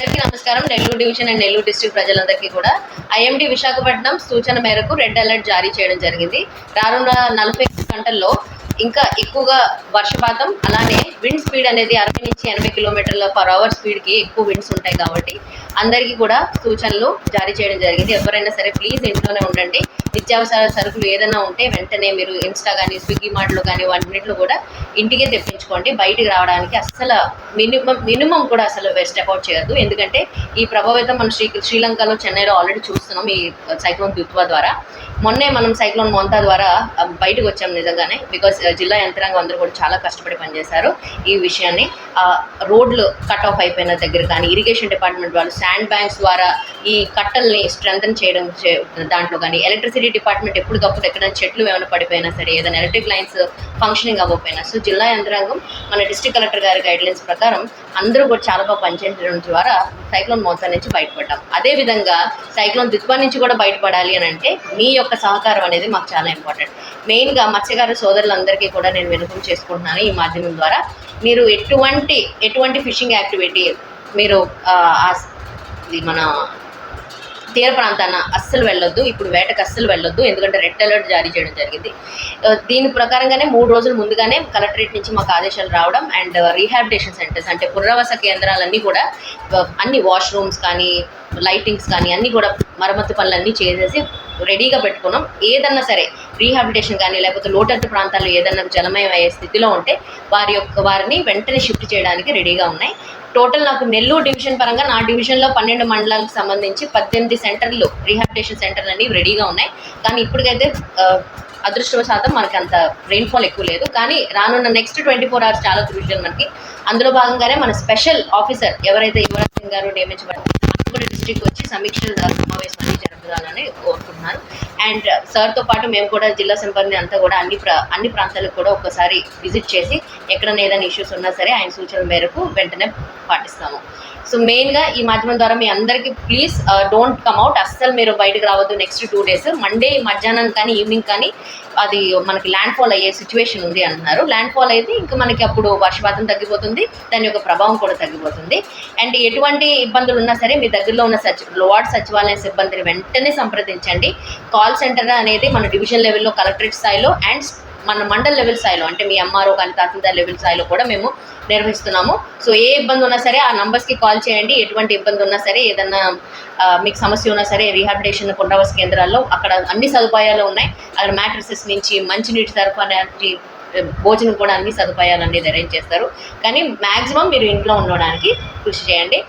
అందరికీ నమస్కారం. Nellore division and Nellore district ప్రజలందరికీ కూడా ఐఎండి విశాఖపట్నం సూచన మేరకు రెడ్ అలర్ట్ జారీ చేయడం జరిగింది. రానున్న నలభై గంటల్లో ఇంకా ఎక్కువగా వర్షపాతం అలానే విండ్ స్పీడ్ అనేది అరవై నుంచి ఎనభై కిలోమీటర్ల పర్ అవర్ స్పీడ్కి ఎక్కువ విండ్స్ ఉంటాయి కాబట్టి అందరికీ కూడా సూచనలు జారీ చేయడం జరిగింది. ఎవరైనా సరే ప్లీజ్ ఇంట్లోనే ఉండండి. నిత్యావసర సరుకులు ఏదైనా ఉంటే వెంటనే మీరు ఇన్స్టా కానీ స్విగ్గీ మార్ట్లో కానీ వాటిన్నింటిలో కూడా ఇంటికే తెప్పించుకోండి. బయటికి రావడానికి అస్సలు మినిమం మినిమం కూడా అసలు వెస్ట్ అకౌట్ చేయొద్దు. ఎందుకంటే ఈ ప్రభావితం మనం శ్రీ శ్రీలంకలో చెన్నైలో ఆల్రెడీ చూస్తున్నాం ఈ సైక్లోన్ దుత్వా ద్వారా. మొన్నే మనం సైక్లోన్ మొంతా ద్వారా బయటకు వచ్చాం నిజంగానే. బికాస్ uh, జిల్లా యంత్రాంగం అందరూ కూడా చాలా కష్టపడి పనిచేశారు. ఈ విషయాన్ని రోడ్లు కట్ ఆఫ్ అయిపోయిన దగ్గర కానీ ఇరిగేషన్ డిపార్ట్మెంట్ వాళ్ళు శాండ్ బ్యాంక్స్ ద్వారా ఈ కట్టల్ని స్ట్రెంగ్తన్ చేయడం దాంట్లో కానీ ఎలక్ట్రిసిటీ డిపార్ట్మెంట్ ఎప్పటికప్పుడు ఎక్కడైనా చెట్లు ఏమైనా పడిపోయినా సరే ఏదైనా ఎలక్ట్రిక్ లైన్స్ ఫంక్షనింగ్ అవ్వకపోయినా సో జిల్లా యంత్రాంగం మన డిస్ట్రిక్ట్ కలెక్టర్ గారి గైడ్లైన్స్ ప్రకారం అందరూ కూడా చాలా బాగా పనిచేయడం ద్వారా సైక్లోన్ మోతా నుంచి బయటపడ్డాం. అదేవిధంగా సైక్లోన్ దిత్వా నుంచి కూడా బయటపడాలి అని అంటే మీ యొక్క సహకారం అనేది మాకు చాలా ఇంపార్టెంట్ మెయిన్గా మత్స్యకార సోదరులందరికీ కూడా నేను వినపం చేసుకుంటున్నాను ఈ మాధ్యమం ద్వారా. మీరు ఎటువంటి ఎటువంటి ఫిషింగ్ యాక్టివిటీ మీరు ఆ, ఇది మన తీర ప్రాంతాన అస్సలు వెళ్ళొద్దు ఇప్పుడు వేటకు అస్సలు వెళ్ళొద్దు ఎందుకంటే రెడ్ అలర్ట్ జారీ చేయడం జరిగింది. దీని ప్రకారంగానే మూడు రోజుల ముందుగానే కలెక్టరేట్ నుంచి మాకు ఆదేశాలు రావడం అండ్ రీహాబిటేషన్ సెంటర్స్ అంటే పునరావాస కేంద్రాలన్నీ కూడా అన్ని వాష్రూమ్స్ కానీ లైటింగ్స్ కానీ అన్నీ కూడా మరమ్మతు పనులన్నీ చేసేసి రెడీగా పెట్టుకున్నాం. ఏదన్నా సరే రీహాబిటేషన్ కానీ లేకపోతే లోటట్టు ప్రాంతాల్లో ఏదన్నా జలమయం అయ్యే స్థితిలో ఉంటే వారి యొక్క వారిని వెంటనే షిఫ్ట్ చేయడానికి రెడీగా ఉన్నాయి. టోటల్ నాకు నెల్లూరు డివిజన్ పరంగా నా డివిజన్లో పన్నెండు మండలాలకు సంబంధించి పద్దెనిమిది సెంటర్లు రీహాబిటేషన్ సెంటర్లు అనేవి రెడీగా ఉన్నాయి. కానీ ఇప్పటికైతే అదృష్టవ అదృష్టవశాతం మనకి అంత రెయిన్ఫాల్ ఎక్కువ లేదు. కానీ రానున్న నెక్స్ట్ ట్వంటీ ఫోర్ అవర్స్ చాలా క్రూషియల్ మనకి. అందులో భాగంగానే మన స్పెషల్ ఆఫీసర్ ఎవరైతే యువరాజ్ సింగ్ గారు నియమించబడ్డారు కూడా డిస్ట్రిక్ట్ వచ్చి సమీక్ష సమావేశం అనేది జరుపుదాలని కోరుకుంటున్నాను. అండ్ సార్తో uh, పాటు మేము కూడా జిల్లా సిబ్బంది అంతా కూడా అన్ని ప్రా అన్ని ప్రాంతాలకు కూడా ఒక్కసారి విజిట్ చేసి ఎక్కడైనా ఏదైనా ఇష్యూస్ ఉన్నా సరే ఆయన సూచనల మేరకు వెంటనే పాటిస్తాము. సో మెయిన్గా ఈ మాధ్యమం ద్వారా మీ అందరికీ ప్లీజ్ డోంట్ కమ్ అవుట్ అస్సలు మీరు బయటకు రావద్దు నెక్స్ట్ టూ డేస్ మండే మధ్యాహ్నం కానీ ఈవినింగ్ కానీ అది మనకి ల్యాండ్ ఫాల్ అయ్యే సిచ్యువేషన్ ఉంది అంటున్నారు. ల్యాండ్ ఫాల్ అయితే ఇంకా మనకి అప్పుడు వర్షపాతం తగ్గిపోతుంది దాని యొక్క ప్రభావం కూడా తగ్గిపోతుంది. అండ్ ఎటువంటి ఇబ్బందులు ఉన్నా సరే మీ దగ్గరలో ఉన్న సచి వార్డ్ సచివాలయ సిబ్బందిని వెంటనే సంప్రదించండి. కాల్ సెంటర్ అనేది మన డివిజన్ లెవెల్లో కలెక్టరేట్ స్థాయిలో అండ్ మన మండల్ లెవెల్ స్థాయిలో అంటే మీ ఎంఆర్ఓ కానీ తహసీల్దార్ లెవెల్ స్థాయిలో కూడా మేము నిర్వహిస్తున్నాము. సో ఏ ఇబ్బంది ఉన్నా సరే ఆ నంబర్స్కి కాల్ చేయండి. ఎటువంటి ఇబ్బంది ఉన్నా సరే ఏదన్నా మీకు సమస్య ఉన్నా సరే రీహాబిటేషన్ పునరావాస కేంద్రాల్లో అక్కడ అన్ని సదుపాయాలు ఉన్నాయి. అక్కడ మ్యాట్రసెస్ నుంచి మంచినీటి సరఫరా భోజనం కూడా అన్ని సదుపాయాలు అనేది అరేంజ్ చేస్తారు. కానీ మ్యాక్సిమం మీరు ఇంట్లో ఉండడానికి కృషి చేయండి.